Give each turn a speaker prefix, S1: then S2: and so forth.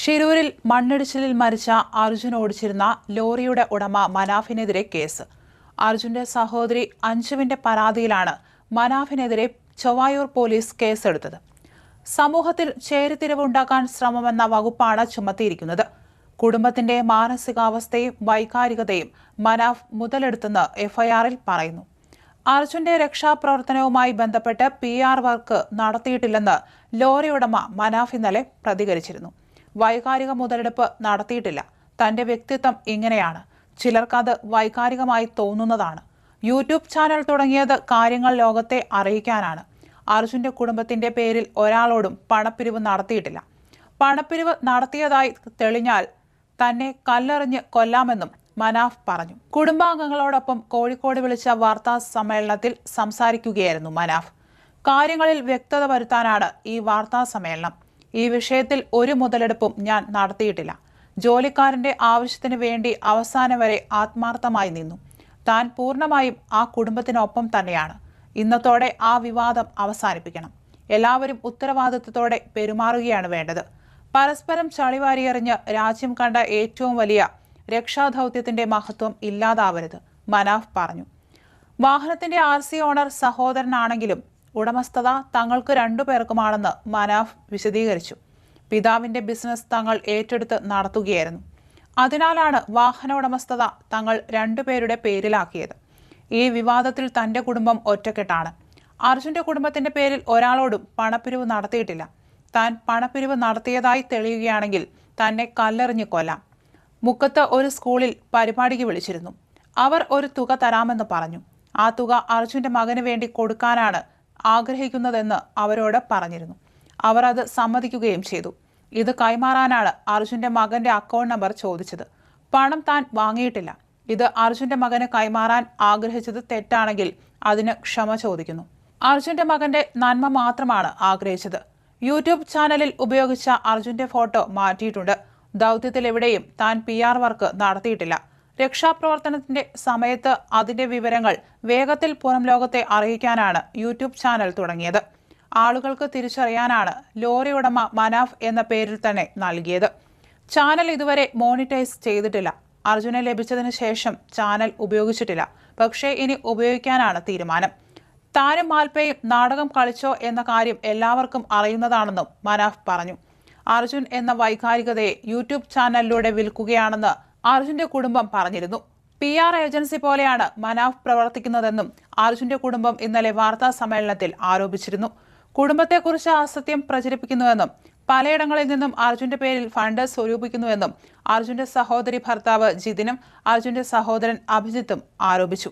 S1: ഷിരൂരിൽ മണ്ണിടിച്ചിലിൽ മരിച്ച അർജുൻ ഓടിച്ചിരുന്ന ലോറിയുടെ ഉടമ മനാഫിനെതിരെ കേസ്. അർജുന്റെ സഹോദരി അഞ്ജുവിന്റെ പരാതിയിലാണ് മനാഫിനെതിരെ ചൊവ്വായൂർ പോലീസ് കേസെടുത്തത്. സമൂഹത്തിൽ ചേരിതിരിവുണ്ടാക്കാൻ ശ്രമമെന്ന വകുപ്പാണ് ചുമത്തിയിരിക്കുന്നത്. കുടുംബത്തിന്റെ മാനസികാവസ്ഥയും വൈകാരികതയും മനാഫ് മുതലെടുത്തെന്ന് എഫ്ഐആറിൽ പറയുന്നു. അർജുന്റെ രക്ഷാപ്രവർത്തനവുമായി ബന്ധപ്പെട്ട് പി ആർ വർക്ക് നടത്തിയിട്ടില്ലെന്ന് ലോറി ഉടമ മനാഫ് ഇന്നലെ പ്രതികരിച്ചിരുന്നു. വൈകാരിക മുതലെടുപ്പ് നടത്തിയിട്ടില്ല. തന്റെ വ്യക്തിത്വം ഇങ്ങനെയാണ്. ചിലർക്കത് വൈകാരികമായി തോന്നുന്നതാണ്. യൂട്യൂബ് ചാനൽ തുടങ്ങിയത് കാര്യങ്ങൾ ലോകത്തെ അറിയിക്കാനാണ്. അർജുന്റെ കുടുംബത്തിന്റെ പേരിൽ ഒരാളോടും പണപ്പിരിവ് നടത്തിയിട്ടില്ല. പണപ്പിരിവ് നടത്തിയതായി തെളിഞ്ഞാൽ തന്നെ കല്ലെറിഞ്ഞ് കൊല്ലാമെന്നും മനാഫ് പറഞ്ഞു. കുടുംബാംഗങ്ങളോടൊപ്പം കോഴിക്കോട് വിളിച്ച വാർത്താ സമ്മേളനത്തിൽ സംസാരിക്കുകയായിരുന്നു മനാഫ്. കാര്യങ്ങളിൽ വ്യക്തത വരുത്താനാണ് ഈ വാർത്താ സമ്മേളനം ഈ വിഷയത്തിൽ ഒരു മുതലെടുപ്പും ഞാൻ നടത്തിയിട്ടില്ല. ജോലിക്കാരന്റെ ആവശ്യത്തിന് വേണ്ടി അവസാനം വരെ ആത്മാർത്ഥമായി നിന്നു. താൻ പൂർണമായും ആ കുടുംബത്തിനൊപ്പം തന്നെയാണ്. ഇന്നത്തോടെ ആ വിവാദം അവസാനിപ്പിക്കണം. എല്ലാവരും ഉത്തരവാദിത്വത്തോടെ പെരുമാറുകയാണ് വേണ്ടത്. പരസ്പരം ചളിവാരിയെറിഞ്ഞ് രാജ്യം കണ്ട ഏറ്റവും വലിയ രക്ഷാദൗത്യത്തിന്റെ മഹത്വം ഇല്ലാതാവരുത് മനാഫ് പറഞ്ഞു. വാഹനത്തിന്റെ ആർ സി ഓണർ സഹോദരനാണെങ്കിലും ഉടമസ്ഥത തങ്ങൾക്ക് രണ്ടു പേർക്കുമാണെന്ന് മനാഫ് വിശദീകരിച്ചു. പിതാവിന്റെ ബിസിനസ് തങ്ങൾ ഏറ്റെടുത്ത് നടത്തുകയായിരുന്നു. അതിനാലാണ് വാഹന ഉടമസ്ഥത തങ്ങൾ രണ്ടുപേരുടെ പേരിലാക്കിയത്. ഈ വിവാദത്തിൽ തന്റെ കുടുംബം ഒറ്റക്കെട്ടാണ്. അർജുന്റെ കുടുംബത്തിന്റെ പേരിൽ ഒരാളോടും പണപ്പിരിവ് നടത്തിയിട്ടില്ല. താൻ പണപ്പിരിവ് നടത്തിയതായി തെളിയുകയാണെങ്കിൽ തന്നെ കല്ലെറിഞ്ഞു കൊല്ലാം. മുക്കത്ത് ഒരു സ്കൂളിൽ പരിപാടിക്ക് വിളിച്ചിരുന്നു. അവർ ഒരു തുക തരാമെന്ന് പറഞ്ഞു. ആ തുക അർജുന്റെ മകന് വേണ്ടി കൊടുക്കാനാണ് ആഗ്രഹിക്കുന്നതെന്ന് അവരോട് പറഞ്ഞിരുന്നു. അവർ അത് സമ്മതിക്കുകയും ചെയ്തു. ഇത് കൈമാറാനാണ് അർജുന്റെ മകന്റെ അക്കൗണ്ട് നമ്പർ ചോദിച്ചത്. പണം താൻ വാങ്ങിയിട്ടില്ല. ഇത് അർജുന്റെ മകന് കൈമാറാൻ ആഗ്രഹിച്ചത് തെറ്റാണെങ്കിൽ അതിന് ക്ഷമ ചോദിക്കുന്നു. അർജുന്റെ മകന്റെ നന്മ മാത്രമാണ് ആഗ്രഹിച്ചത്. യൂട്യൂബ് ചാനലിൽ ഉപയോഗിച്ച അർജുന്റെ ഫോട്ടോ മാറ്റിയിട്ടുണ്ട്. ദൗത്യത്തിൽ എവിടെയും താൻ പി ആർ വർക്ക് നടത്തിയിട്ടില്ല. രക്ഷാപ്രവർത്തനത്തിന്റെ സമയത്ത് അതിന്റെ വിവരങ്ങൾ വേഗത്തിൽ പുറം ലോകത്തെ അറിയിക്കാനാണ് യൂട്യൂബ് ചാനൽ തുടങ്ങിയത്. ആളുകൾക്ക് തിരിച്ചറിയാനാണ് ലോറി ഉടമ മനാഫ് എന്ന പേരിൽ തന്നെ നൽകിയത്. ചാനൽ ഇതുവരെ മോണിറ്റൈസ് ചെയ്തിട്ടില്ല. അർജുനെ ലഭിച്ചതിന് ശേഷം ചാനൽ ഉപയോഗിച്ചിട്ടില്ല. പക്ഷേ ഇനി ഉപയോഗിക്കാനാണ് തീരുമാനം. താനും മാൽപ്പയും നാടകം കളിച്ചോ എന്ന കാര്യം എല്ലാവർക്കും അറിയുന്നതാണെന്നും മനാഫ് പറഞ്ഞു. അർജുൻ എന്ന വൈകാരികതയെ യൂട്യൂബ് ചാനലിലൂടെ വിൽക്കുകയാണെന്ന് അർജുന്റെ കുടുംബം പറഞ്ഞിരുന്നു. പി ആർ ഏജൻസി പോലെയാണ് മനാഫ് പ്രവർത്തിക്കുന്നതെന്നും അർജുന്റെ കുടുംബം ഇന്നലെ വാർത്താ സമ്മേളനത്തിൽ ആരോപിച്ചിരുന്നു. കുടുംബത്തെക്കുറിച്ച് അസത്യം പ്രചരിപ്പിക്കുന്നുവെന്നും പലയിടങ്ങളിൽ നിന്നും അർജുന്റെ പേരിൽ ഫണ്ട് സ്വരൂപിക്കുന്നുവെന്നും അർജുന്റെ സഹോദരി ഭർത്താവ് ജിതിനും അർജുന്റെ സഹോദരൻ അഭിജിത്തും ആരോപിച്ചു.